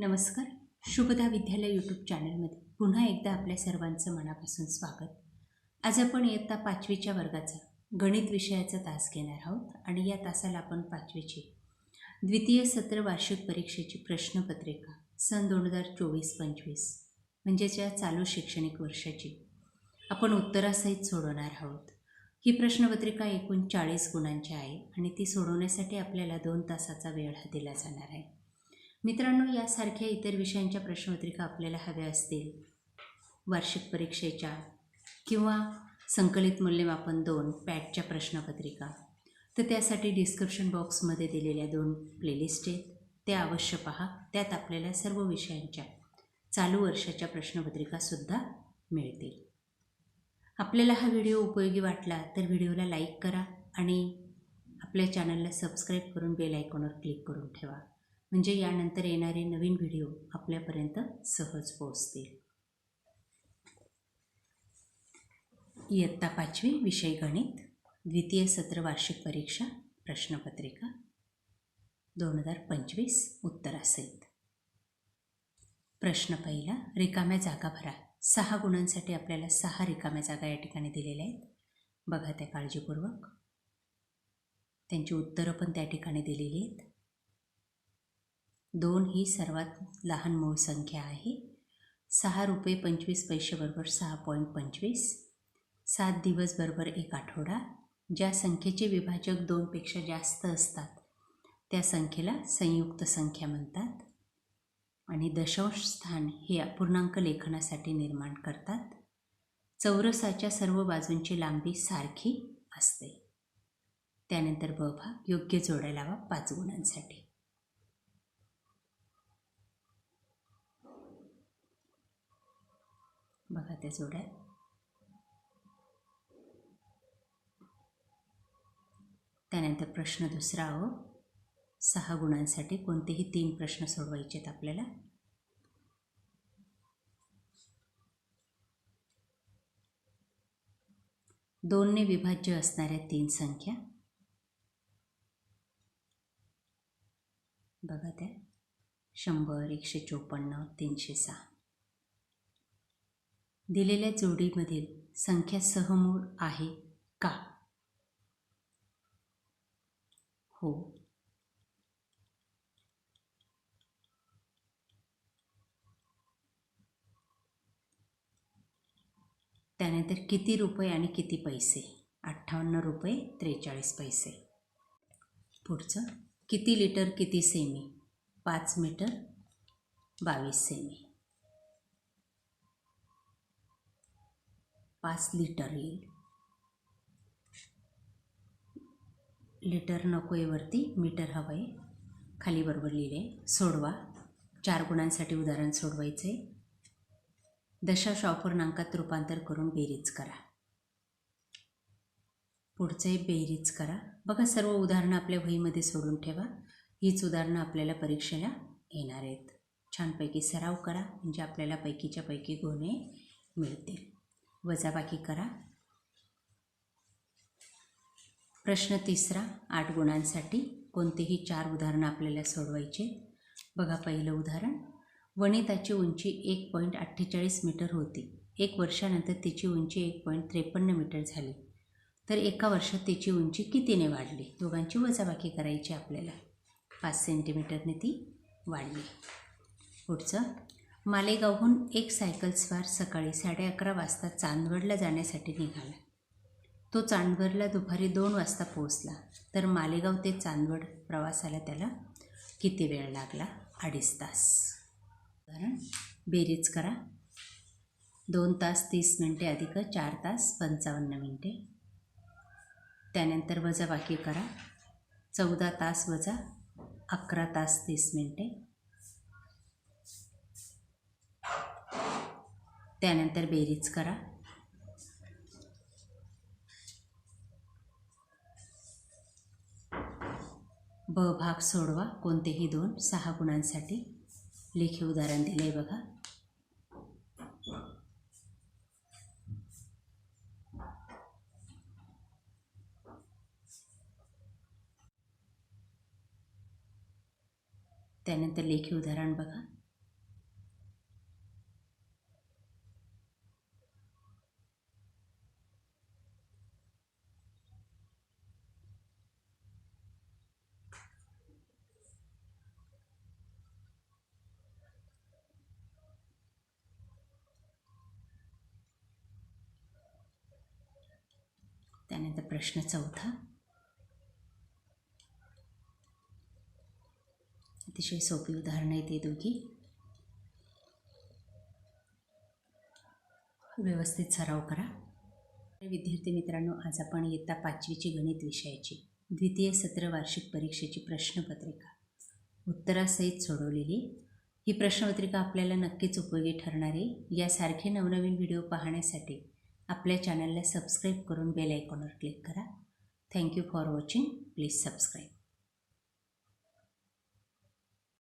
नमस्कार. शुभदा विद्यालय यूट्यूब चॅनलमध्ये पुन्हा एकदा आपल्या सर्वांचं मनापासून स्वागत. आज आपण इयत्ता पाचवीच्या वर्गाचा गणित विषयाचा तास घेणार आहोत आणि या तासाला आपण पाचवीची द्वितीय सत्र वार्षिक परीक्षेची प्रश्नपत्रिका सन दोन हजार चोवीस पंचवीस म्हणजेच या चालू शैक्षणिक वर्षाची आपण उत्तरासहित सोडवणार आहोत. ही प्रश्नपत्रिका एकूण चाळीस गुणांची आहे आणि ती सोडवण्यासाठी आपल्याला दोन तासाचा वेळ हा दिला जाणार आहे. मित्रांनो यासारख्या इतर विषयांच्या प्रश्नपत्रिका आपल्याला हव्या असतील. वार्षिक परीक्षेच्या किंवा संकलित मूल्यमापन दोन पॅटच्या प्रश्नपत्रिका. तर त्यासाठी डिस्क्रिप्शन बॉक्समध्ये दिलेल्या दोन प्लेलिस्ट आहेत. त्या अवश्य पहा. त्यात आपल्याला सर्व विषयांच्या चालू वर्षाच्या प्रश्नपत्रिकासुद्धा मिळतील. आपल्याला हा व्हिडिओ उपयोगी वाटला तर व्हिडिओला लाईक करा आणि आपल्या चॅनलला सबस्क्राईब करून बेल आयकॉनवर क्लिक करून ठेवा. म्हणजे यानंतर येणारे नवीन व्हिडिओ आपल्यापर्यंत सहज पोहोचतील. इयत्ता पाचवी विषय गणित द्वितीय सत्र वार्षिक परीक्षा प्रश्नपत्रिका दोन हजार पंचवीस उत्तरासहित. प्रश्न पहिला रिकाम्या जागा भरा. सहा गुणांसाठी आपल्याला सहा रिकाम्या जागा या ठिकाणी दिलेल्या आहेत. बघा त्या काळजीपूर्वक. त्यांची उत्तरं पण त्या ठिकाणी दिलेली आहेत. दोन ही सर्वात लहान मूळ संख्या आहे. सहा रुपये पंचवीस पैसे बरोबर सहा पॉईंट पंचवीस. सात दिवस बरोबर एक आठवडा. ज्या संख्येचे विभाजक दोनपेक्षा जास्त असतात त्या संख्येला संयुक्त संख्या म्हणतात. आणि दशांश स्थान हे अपूर्णांक लेखनासाठी निर्माण करतात. चौरसाच्या सर्व बाजूंची लांबी सारखी असते. त्यानंतर ब भाग योग्य जोड्या लावा पाच गुणांसाठी. बघा त्या जोड्या. त्यानंतर प्रश्न दुसरा हो. सहा गुणांसाठी कोणतेही तीन प्रश्न सोडवायचे आहेत आपल्याला. दोनने विभाज्य असणाऱ्या तीन संख्या. बघा त्या. शंभर एकशे चोपन्न तीनशे सहा. दिलेल्या जोडीमधील संख्या सहमूळ आहे का? हो. त्यानंतर किती रुपये आणि किती पैसे? अठ्ठावन्न रुपये त्रेचाळीस पैसे. पुढचं किती लिटर किती सेमी? पाच मीटर बावीस सेमी. पाच लिटर येईल. लिटर नको आहे वरती मीटर हवं आहे. खाली बरोबर लिहिले सोडवा. चार गुणांसाठी उदाहरण सोडवायचं आहे दशांश अपूर्णांकात रूपांतर करून बेरीज करा. पुढचे बेरीज करा. बघा सर्व उदाहरणं आपल्या वहीमध्ये सोडून ठेवा. हीच उदाहरणं आपल्याला परीक्षेला येणार आहेत. छानपैकी सराव करा म्हणजे आपल्याला पैकीच्या पैकी गुणे मिळतील. वजाबाकी करा. प्रश्न तिसरा आठ गुणांसाठी कोणतेही चार उदाहरणं आपल्याला सोडवायचे. बघा पहिलं उदाहरण. वनिताची उंची एक पॉईंट अठ्ठेचाळीस मीटर होती. एक वर्षानंतर तिची उंची एक पॉईंट त्रेपन्न मीटर झाली. तर एका वर्षात तिची उंची कितीने वाढली? दोघांची वजाबाकी करायची आपल्याला. पाच सेंटीमीटरने ती वाढली. पुढचं. मालेगावहून एक सायकलस्वार सकाळी साडे अकरा वाजता चांदवडला जाण्यासाठी निघाला. तो चांदवडला दुपारी दोन वाजता पोहोचला. तर मालेगाव ते चांदवड प्रवासाला त्याला किती वेळ लागला? अडीच तास. कारण बेरीज करा. दोन तास तीस मिनटे अधिक चार तास पंचावन्न मिनटे. त्यानंतर वजाबाकी करा. चौदा तास वजा अकरा तास तीस मिनटे. त्यानंतर बेरीज करा. ब भाग सोडवा. कोणतेही दोन सहा गुणांसाठी. लेखी उदाहरण दिले आहे बघा. त्यानंतर लेखी उदाहरण बघा. त्यानंतर प्रश्न चौथा. अतिशय सोपी उदाहरणं येते ते दोघी. व्यवस्थित सराव करा. विद्यार्थी मित्रांनो आज आपण इयत्ता पाचवीची गणित विषयाची द्वितीय सत्र वार्षिक परीक्षेची प्रश्नपत्रिका उत्तरासहित सोडवलेली. ही प्रश्नपत्रिका आपल्याला नक्कीच उपयोगी ठरणार आहे. यासारखे नवनवीन व्हिडिओ पाहण्यासाठी आपल्या चॅनलला सबस्क्राईब करून बेल आयकॉनवर क्लिक करा. Thank you for watching please subscribe